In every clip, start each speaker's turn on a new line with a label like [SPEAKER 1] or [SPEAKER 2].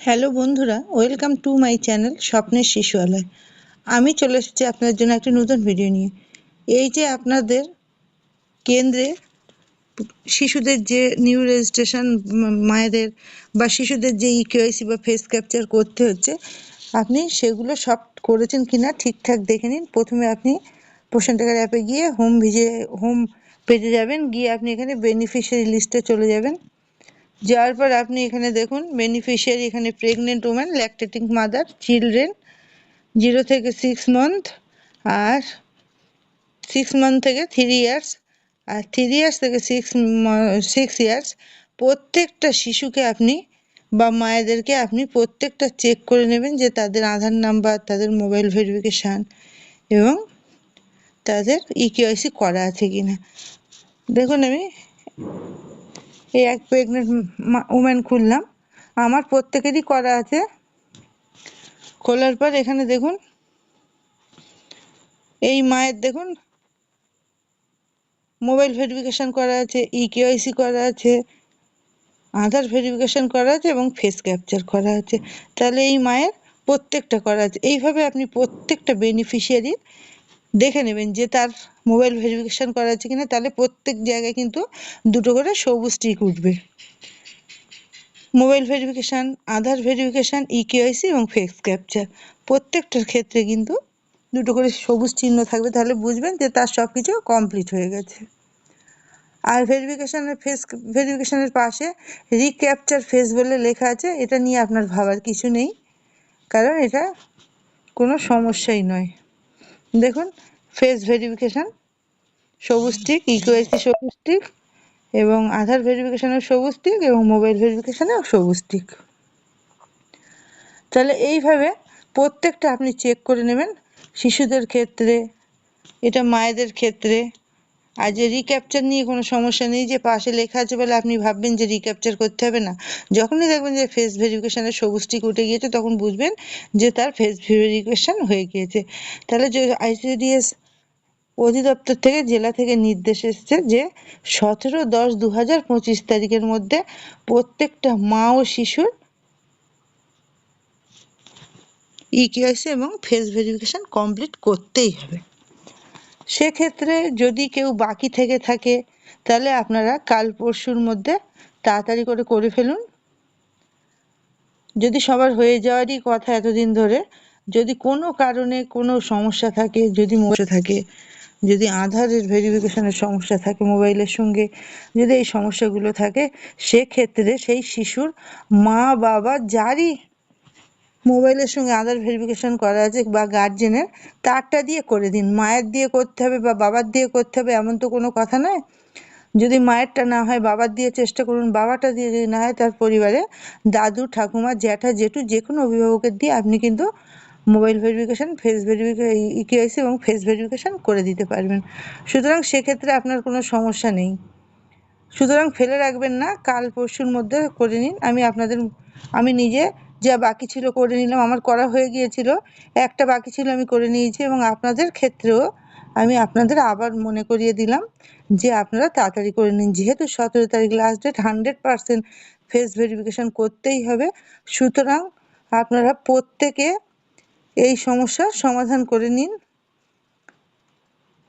[SPEAKER 1] Hello বন্ধুরা, welcome to my channel স্বপ্নের শিশুয়ালয় আমি চলে এসেছি আপনাদের জন্য একটি নতুন ভিডিও নিয়ে। এই যে আপনাদের কেন্দ্রে শিশুদের যে নিউ রেজিস্ট্রেশন মায়েদের বা শিশুদের যে ইকেওয়াইসি বা ফেস ক্যাপচার করতে হচ্ছে, আপনি সেগুলো সব করেছেন কিনা ঠিকঠাক দেখে নিন। প্রথমে আপনি পোষণ টাকার অ্যাপে গিয়ে হোম ভিজে হোম পেজে যাবেন, গিয়ে আপনি এখানে বেনিফিশিয়ারি লিস্টে চলে যাবেন। যাওয়ার পর আপনি এখানে দেখুন বেনিফিশিয়ারি এখানে pregnant woman lactating mother children zero থেকে সিক্স মান্থ আর সিক্স মান্থ থেকে থ্রি ইয়ার্স আর থ্রি ইয়ার্স থেকে সিক্স সিক্স ইয়ার্স প্রত্যেকটা শিশুকে আপনি বা মায়েদেরকে আপনি প্রত্যেকটা চেক করে নেবেন যে তাদের আধার নাম্বার তাদের মোবাইল ভেরিফিকেশান এবং তাদের ইকেওয়াইসি করা আছে কি না দেখুন আমি এই এক প্রেগনেন্ট উমেন খুললাম। আমার প্রত্যেকেরই করা আছে। খোলার পর এখানে দেখুন, এই মায়ের দেখুন মোবাইল ভেরিফিকেশান করা আছে ই কেওয়াইসি করা আছে আধার ভেরিফিকেশান করা আছে এবং ফেস ক্যাপচার করা আছে। তাহলে এই মায়ের প্রত্যেকটা করা আছে। এইভাবে আপনি প্রত্যেকটা বেনিফিশিয়ারির দেখে নেবেন যে তার মোবাইল ভেরিফিকেশান করা আছে কিনা, তাহলে প্রত্যেক জায়গায় কিন্তু দুটো করে সবুজ টিক উঠবে। Mobile verification Aadhaar verification eKYC এবং ফেস ক্যাপচার প্রত্যেকটার ক্ষেত্রে কিন্তু দুটো করে সবুজ চিহ্ন থাকবে। তাহলে বুঝবেন যে তার সব কিছু কমপ্লিট হয়ে গেছে। আর ভেরিফিকেশানের ফেস ভেরিফিকেশানের পাশে রিক্যাপচার ফেস বলে লেখা আছে, এটা নিয়ে আপনার ভাবার কিছু নেই। কারণ এটা কোনো সমস্যাই নয়। দেখুন ফেস ভেরিফিকেশান সবুজ টিক ইকোয়েসি সবুজ টিক এবং আধার ভেরিফিকেশানের সবুজ টিক এবং মোবাইল ভেরিফিকেশানেও সবুজ টিক তাহলে এইভাবে প্রত্যেকটা আপনি চেক করে নেবেন শিশুদের ক্ষেত্রে, এটা মায়েদের ক্ষেত্রে আর যে রিক্যাপচার নিয়ে কোনো সমস্যা নেই, যে পাশে লেখা আছে বলে আপনি ভাববেন যে রিক্যাপচার করতে হবে না। যখনই দেখবেন যে ফেস ভেরিফিকেশানের সবুজ টিক উঠে গিয়েছে, তখন বুঝবেন যে তার ফেস ভেরিফিকেশান হয়ে গিয়েছে। তাহলে যে আইসিডিএস অধিদপ্তর থেকে, জেলা থেকে নির্দেশ এসছে যে সতেরো দশ দু হাজার পঁচিশ তারিখের মধ্যে প্রত্যেকটা মা ও শিশুর ইকেআইসি এবং ফেস ভেরিফিকেশান কমপ্লিট করতেই হবে। সেক্ষেত্রে যদি কেউ বাকি থেকে থাকে, তাহলে আপনারা কাল পরশুর মধ্যে তাড়াতাড়ি করে করে ফেলুন। যদি সবার হয়ে যাওয়ারই কথা এতদিন ধরে, যদি কোনো কারণে কোনো সমস্যা থাকে, যদি মরে থাকে, যদি আধারের ভেরিফিকেশনের সমস্যা থাকে মোবাইলের সঙ্গে, যদি এই সমস্যাগুলো থাকে, সেক্ষেত্রে সেই শিশুর মা বাবা যারই মোবাইলের সঙ্গে আধার ভেরিফিকেশন করা আছে বা গার্জেনের তারটা দিয়ে করে দিন। মায়ের দিয়ে করতে হবে বা বাবার দিয়ে করতে হবে এমন তো কোনো কথা নয়। যদি মায়েরটা না হয়, বাবার দিয়ে চেষ্টা করুন, বাবাটা দিয়ে যদি না হয়, তার পরিবারে দাদু, ঠাকুমা, জ্যাঠা, জেঠু, যে কোনো অভিভাবকের দিয়ে আপনি কিন্তু mobile verification face verification eKYC এবং ফেস ভেরিফিকেশান করে দিতে পারবেন। সুতরাং সেক্ষেত্রে আপনার কোনো সমস্যা নেই। সুতরাং ফেলে রাখবেন না। কাল পরশুর মধ্যে করে নিন। আমি আপনাদের, আমি নিজে যা বাকি ছিল করে নিলাম, আমার করা হয়ে গিয়েছিল। একটা বাকি ছিল আমি করে নিয়েছি এবং আপনাদের ক্ষেত্রেও আমি আপনাদের আবার মনে করিয়ে দিলাম যে আপনারা তাড়াতাড়ি করে নিন। যেহেতু সতেরো তারিখ last date hundred percent face verification করতেই হবে। সুতরাং আপনারা প্রত্যেকে এই সমস্যার সমাধান করে নিন।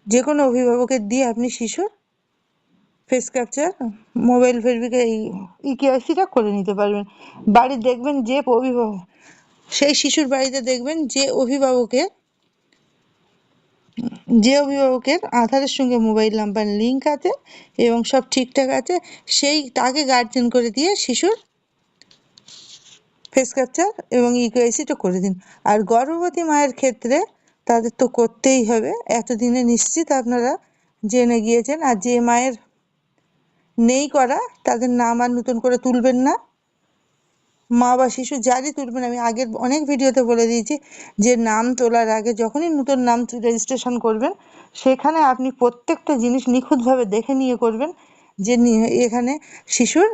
[SPEAKER 1] যে কোনো অভিভাবকের দিয়ে আপনি শিশুর ফেস ক্যাপচার মোবাইল ভেরিফিকে ইকেআইসিটা করে নিতে পারবেন। বাড়ি দেখবেন যে অভিভাবক, সেই শিশুর বাড়িতে দেখবেন যে অভিভাবকের যে অভিভাবকের আধারের সঙ্গে মোবাইল নাম্বার লিঙ্ক আছে এবং সব ঠিকঠাক আছে, সেই তাকে গার্জেন করে দিয়ে শিশুর ফেস ক্যাপচার এবং ইকোএসিটা করে দিন। আর গর্ভবতী মায়ের ক্ষেত্রে তাদের তো করতেই হবে। এতদিনে নিশ্চিত আপনারা জেনে গিয়েছেন। আর যে মায়ের নেই করা, তাদের নাম আর নতুন করে তুলবেন না। মা বা শিশু যারই তুলবেন, আমি আগের অনেক ভিডিওতে বলে দিয়েছি, যে নাম তোলার আগে যখনই নতুন নাম রেজিস্ট্রেশন করবেন, সেখানে আপনি প্রত্যেকটা জিনিস নিখুঁতভাবে দেখে নিয়ে করবেন, যে এখানে শিশুর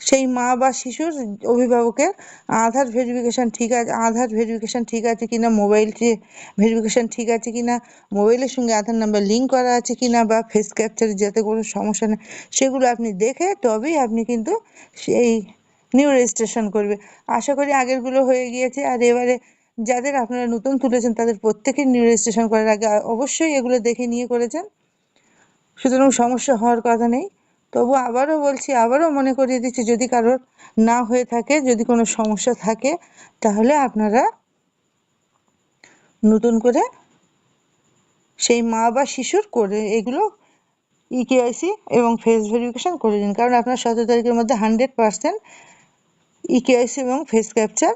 [SPEAKER 1] সেই মা বা শিশুর অভিভাবকের আধার ভেরিফিকেশান ঠিক আছে, আধার ভেরিফিকেশান ঠিক আছে কিনা মোবাইল ভেরিফিকেশান ঠিক আছে কিনা মোবাইলের সঙ্গে আধার নাম্বার লিঙ্ক করা আছে কিনা বা ফেস ক্যাপচারে যাতে কোনো সমস্যা নেই, সেগুলো আপনি দেখে তবেই আপনি কিন্তু সেই নিউ রেজিস্ট্রেশন করবে। আশা করি আগেরগুলো হয়ে গিয়েছে আর এবারে যাদের আপনারা নতুন তুলেছেন তাদের প্রত্যেকের নিউ রেজিস্ট্রেশন করার আগে অবশ্যই এগুলো দেখে নিয়ে করেছেন। সুতরাং সমস্যা হওয়ার কথা নেই। তবু আবারও বলছি, আবারও মনে করিয়ে দিচ্ছি, যদি কারোর না হয়ে থাকে, যদি কোনো সমস্যা থাকে, তাহলে আপনারা নতুন করে সেই মা বা শিশুর করে এগুলো ইকেআইসি এবং ফেস ভেরিফিকেশন করে দিন কারণ আপনার সতেরো তারিখের মধ্যে হান্ড্রেড পার্সেন্ট ইকেআইসি এবং ফেস ক্যাপচার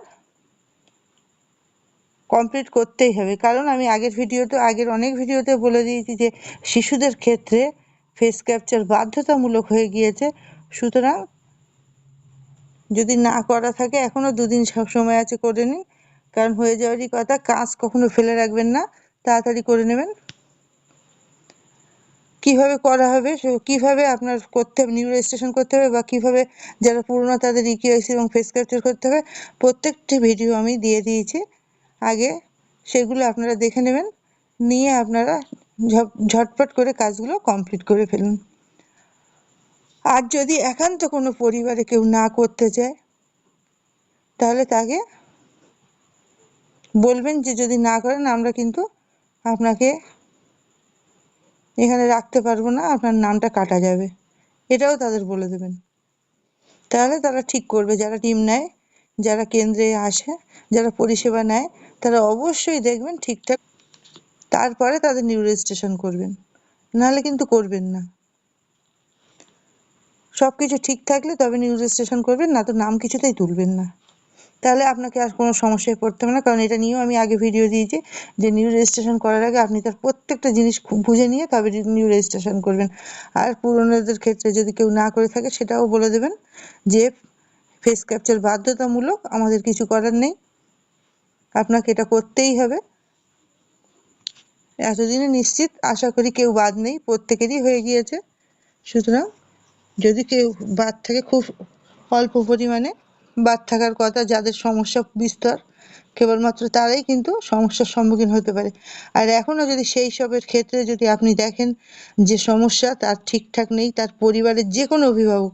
[SPEAKER 1] কমপ্লিট করতেই হবে। কারণ আমি আগের ভিডিওতে আগের অনেক ভিডিওতে বলে দিয়েছি যে শিশুদের ক্ষেত্রে ফেস ক্যাপচার বাধ্যতামূলক হয়ে গিয়েছে। সুতরাং যদি না করা থাকে এখনও দুদিন সব সময় আছে করে নিন। কারণ হয়ে যাওয়ারই কথা, কাজ কখনো ফেলে রাখবেন না। তাড়াতাড়ি করে নেবেন। কীভাবে করা হবে? কীভাবে আপনার করতে হবে? নিউ রেজিস্ট্রেশন করতে হবে বা কীভাবে যারা পুরনো তাদের ইকেআইসি এবং ফেস ক্যাপচার করতে হবে? প্রত্যেকটি ভিডিও আমি দিয়ে দিয়েছি। আগে সেগুলো আপনারা দেখে নেবেন। নিয়ে আপনারা ঝটপট করে কাজগুলো কমপ্লিট করে ফেলুন। আর যদি একান্ত কোনো পরিবারে কেউ না করতে চায়, তাহলে তাকে বলবেন যে যদি না করেন, আমরা কিন্তু আপনাকে এখানে রাখতে পারব না, আপনার নামটা কাটা যাবে। এটাও তাদের বলে দেবেন। তাহলে তারা ঠিক করবে, যারা টিম নেয়, যারা কেন্দ্রে আসে, যারা পরিষেবা নেয়, তারা অবশ্যই দেখবেন ঠিকঠাক তারপরে তাদের নিউ রেজিস্ট্রেশন করবেন। নাহলে কিন্তু করবেন না। সব কিছু ঠিক থাকলে তবে নিউ রেজিস্ট্রেশন করবেন, না তো নাম কিছুতেই তুলবেন না। তাহলে আপনাকে আর কোনো সমস্যায় পড়তে হবে না, কারণ এটা নিয়েও আমি আগে ভিডিও দিয়েছি যে নিউ রেজিস্ট্রেশন করার আগে আপনি তার প্রত্যেকটা জিনিস বুঝে নিয়ে তবে নিউ রেজিস্ট্রেশন করবেন। আর পুরনোদের ক্ষেত্রে যদি কেউ না করে থাকে সেটাও বলে দেবেন যে ফেস ক্যাপচার বাধ্যতামূলক, আমাদের কিছু করার নেই। আপনাকে এটা করতেই হবে। এতদিনে নিশ্চিত আশা করি কেউ বাদ নেই, প্রত্যেকেরই হয়ে গিয়েছে। সুতরাং যদি কেউ বাদ থাকে খুব অল্প পরিমাণে, বাদ থাকার কথা যাদের সমস্যা বিস্তর, কেবলমাত্র তারাই কিন্তু সমস্যার সম্মুখীন হতে পারে। আর এখনও যদি সেই সবের ক্ষেত্রে যদি আপনি দেখেন যে সমস্যা তার ঠিকঠাক নেই, তার পরিবারের যে কোনো অভিভাবক,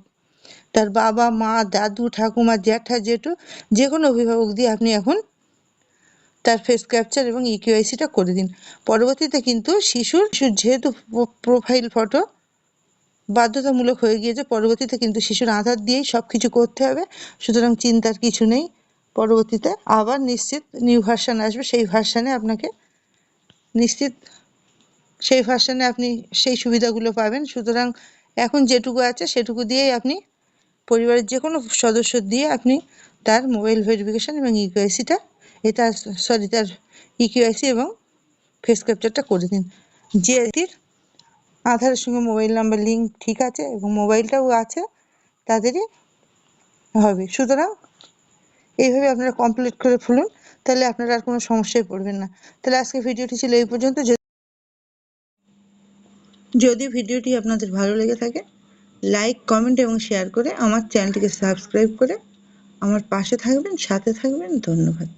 [SPEAKER 1] তার বাবা, মা, দাদু, ঠাকুমা, জ্যাঠা, জেঠু, যে কোনো অভিভাবক দিয়ে আপনি এখন তার ফেস ক্যাপচার এবং ইকিউআইসিটা করে দিন। পরবর্তীতে কিন্তু শিশুর যেহেতু প্রোফাইল ফটো বাধ্যতামূলক হয়ে গিয়েছে, পরবর্তীতে কিন্তু শিশুর আধার দিয়েই সব কিছু করতে হবে। সুতরাং চিন্তার কিছু নেই। পরবর্তীতে আবার নিশ্চিত নিউ ভার্সান আসবে। সেই ভার্সানে আপনাকে নিশ্চিত সেই ভার্সানে আপনি সেই সুবিধাগুলো পাবেন। সুতরাং এখন যেটুকু আছে সেটুকু দিয়েই আপনি পরিবারের যে কোনো সদস্য দিয়ে আপনি তার মোবাইল ভেরিফিকেশান এবং ইউকেআইসিটা এটা সরি তার ইকিউআইসি এবং ফেস ক্যাপচারটা করে দিন। যে ব্যক্তির আধারের সঙ্গে মোবাইল নাম্বার লিঙ্ক ঠিক আছে এবং মোবাইলটাও আছে, তাদেরই হবে। সুতরাং এইভাবে আপনারা কমপ্লিট করে ফেলুন, তাহলে আপনারা আর কোনো সমস্যায় পড়বেন না। তাহলে আজকে ভিডিওটি ছিল এই পর্যন্ত। যদি ভিডিওটি আপনাদের ভালো লেগে থাকে লাইক কমেন্ট এবং শেয়ার করে আমার চ্যানেলটিকে সাবস্ক্রাইব করে আমার পাশে থাকবেন, সাথে থাকবেন। ধন্যবাদ।